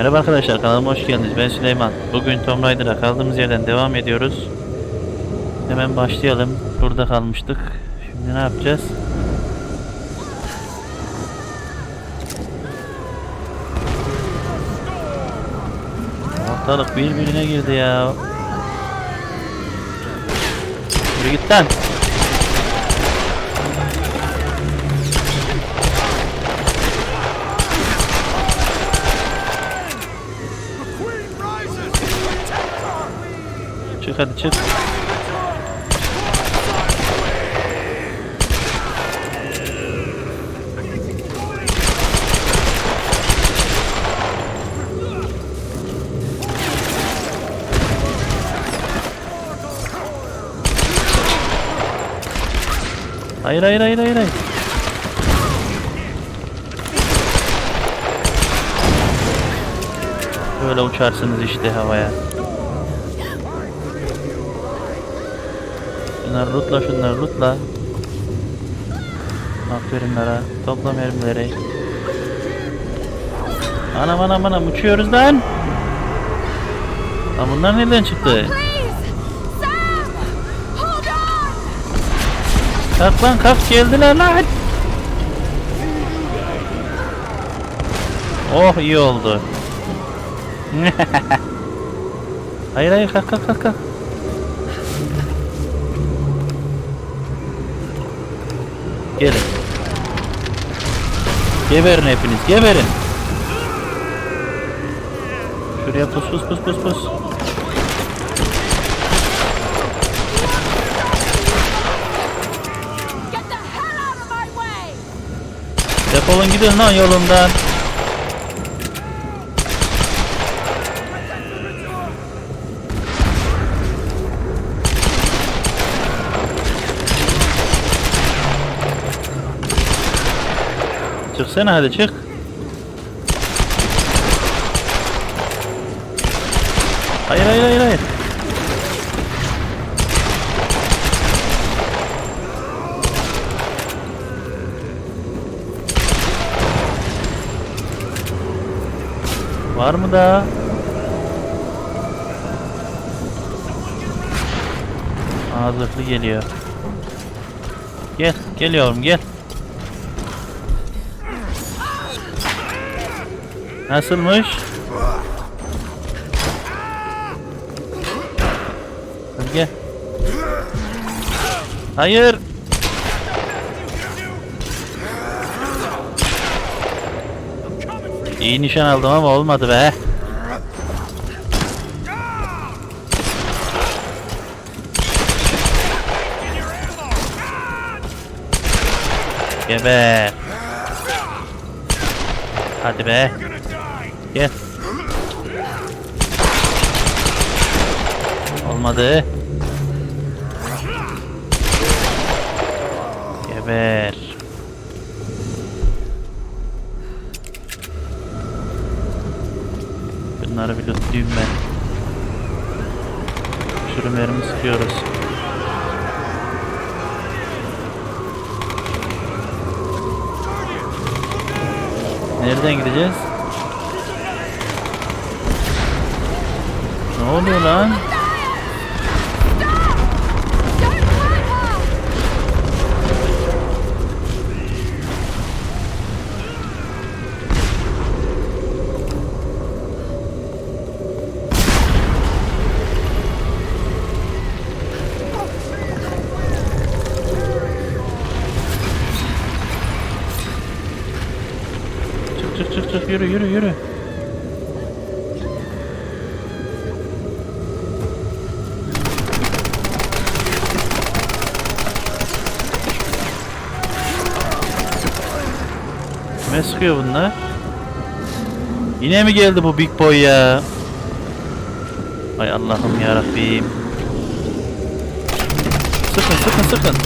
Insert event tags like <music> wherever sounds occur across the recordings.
Merhaba arkadaşlar kanalıma hoş geldiniz. Ben Süleyman. Bugün Tomb Raider'a kaldığımız yerden devam ediyoruz. Hemen başlayalım. Burada kalmıştık. Şimdi ne yapacağız? Ortalık birbirine girdi ya. Yürü git lan. Çık hadi çık. Hayır hayır hayır hayır hayır. Böyle uçarsınız işte havaya. Şunları lootla şunları lootla. Aferin Lara. Topla mermileri. Anam anam anam uçuyoruz lan. Lan bunlar nereden çıktı? Kalk lan kalk geldiler lan. Oh iyi oldu. <laughs> hayır hayır kalk kalk kalk kalk. Gelin. Geberin hepiniz geberin. Şuraya pus pus pus pus pus. Defolun gidin lan yolumdan. Çıksana hadi çık. Hayır hayır hayır hayır. Var mı daha? Aa zırhlı geliyor. Gel, geliyorum gel. Nasılmış? Hadi gel. Hayır. İyi nişan aldım ama olmadı be. Geber. Hadi be. Olmadı. Geber. Bunları bir lootlayayım ben. Sürümlerimi sıkıyoruz. Nereden gideceğiz? Ne oluyor lan? Çık çık çık yürü yürü yürü. Kime sıkıyor bunlar? Yine mi geldi bu big boy ya? Ay Allah'ım ya Rabbim. Sıkın sıkın sıkın.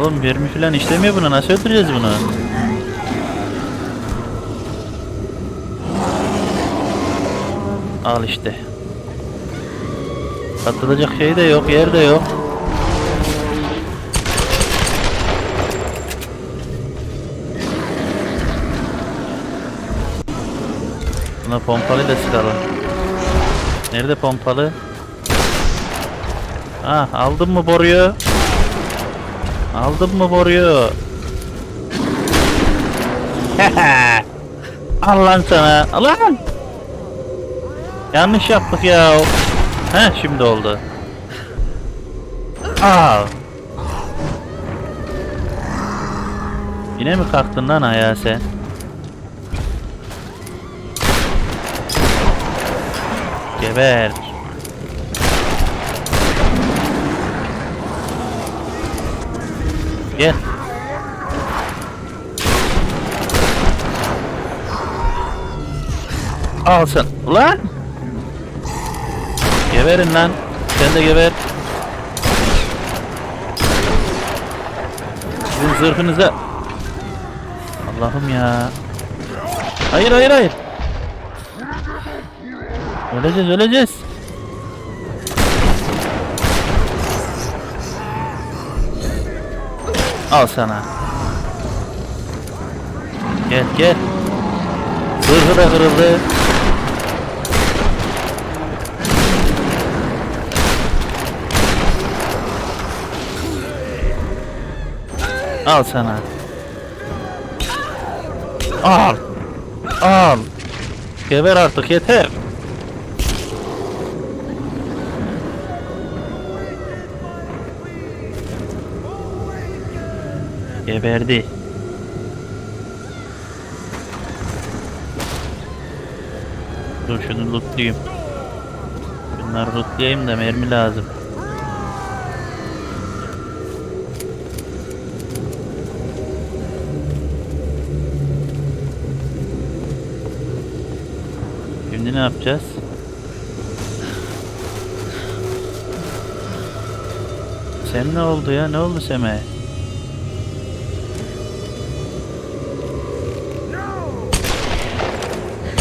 Oğlum mermi falan işlemiyor bunu. Nasıl öldüreceğiz bunu? Al işte. Atılacak şey de yok, yer de yok. Buna pompalı da sıkalım. Nerede pompalı? Ah aldım mı boruyu? Aldın mı boruyu? <laughs> Al lan sana. Al. Yanlış yaptık ya. He şimdi oldu. Al. Yine mi kalktın lan ayağa sen? Geber. Gel. Al sen. Ulan. Geberin lan. Sen de geber. Sizin zırhınıza. Allah'ım ya. Hayır hayır hayır. Öleceğiz öleceğiz. Al sana. Gel gel. Zırhı da kırıldı. Al sana. Al. Al. Geber artık yeter. Geberdi. Dur şunu lootlayayım. Bunları lootlayayım da mermi lazım. Şimdi ne yapacağız? Sen ne oldu ya? Ne oldu Seme?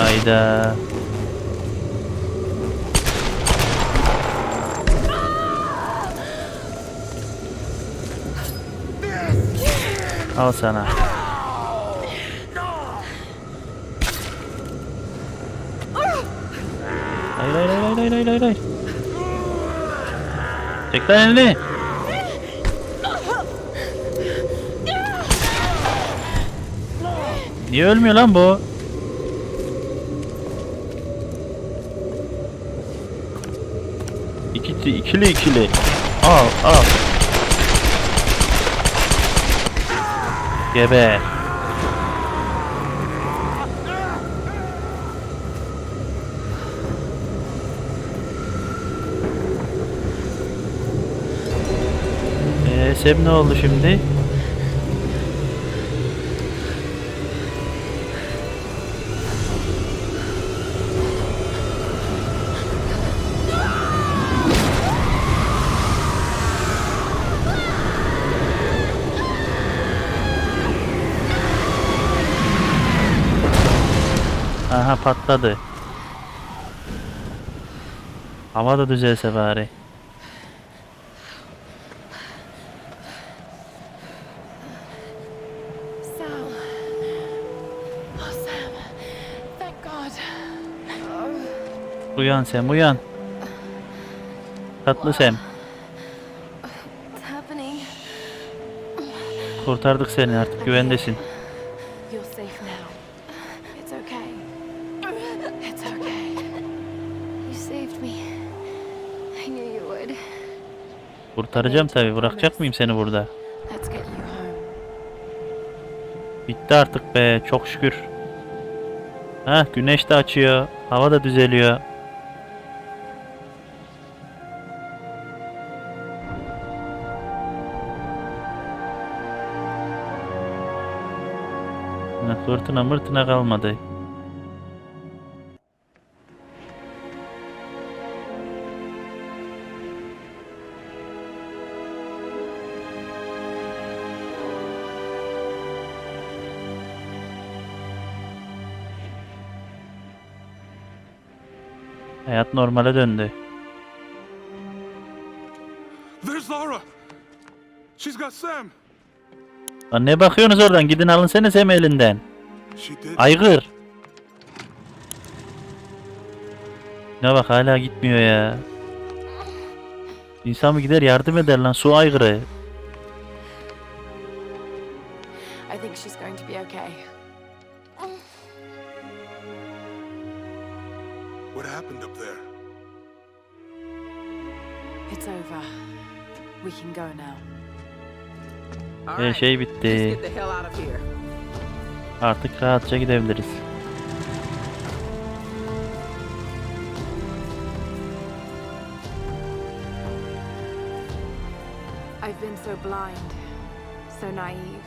Hayda. Al sana. Hayır hayır hayır hayır hayır hayır hayır. Çek lan elini. Niye ölmüyor lan bu? İkili ikili ikili. Al al. Geber. Eee Seb ne oldu şimdi? Aha patladı. Hava da düzelse bari. Sam. Oh, Sam. Uyan uyan. Tatlı happening? Kurtardık seni artık güvendesin. Kurtaracağım tabi bırakacak mıyım seni burada? Bitti artık be çok şükür. Ha güneş de açıyor. Hava da düzeliyor. Fırtına mırtına kalmadı. Hayat normale döndü. There's Laura. She's got Sam. Lan ne bakıyorsunuz oradan? Gidin alın seni Sem elinden. Aygır. Ne bak hala gitmiyor ya. İnsan mı gider yardım eder lan su aygırı. I think she's going to be okay. What happened up there? It's over. We can go now. All Her right, şey bitti. get the hell out of here. Artık rahatça gidebiliriz. I've been so blind, so naive.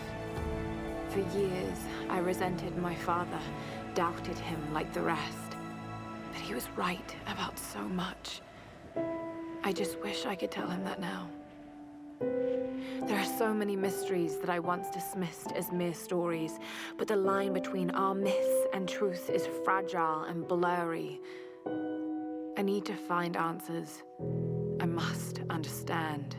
For years, I resented my father, doubted him like the rest. But he was right about so much. I just wish I could tell him that now. There are so many mysteries that I once dismissed as mere stories, but the line between our myths and truth is fragile and blurry. I need to find answers. I must understand.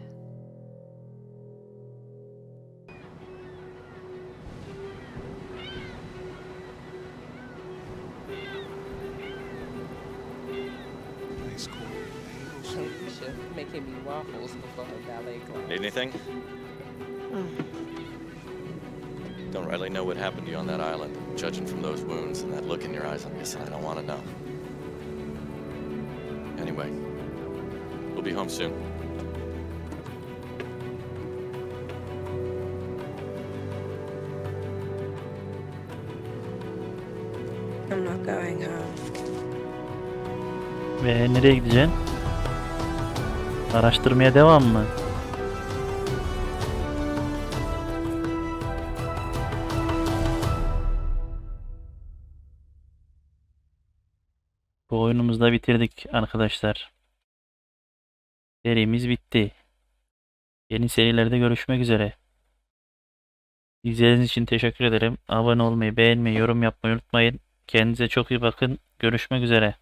Making me waffles before her ballet class. Need anything? Hmm. Don't really know what happened to you on that island. Judging from those wounds and that look in your eyes, I'm guessing I don't want to know. Anyway, we'll be home soon. I'm not going home. Ve nereye gideceksin? Araştırmaya devam mı? Bu oyunumuzu da bitirdik arkadaşlar. Serimiz bitti. Yeni serilerde görüşmek üzere. İzlediğiniz için teşekkür ederim. Abone olmayı, beğenmeyi, yorum yapmayı unutmayın. Kendinize çok iyi bakın. Görüşmek üzere.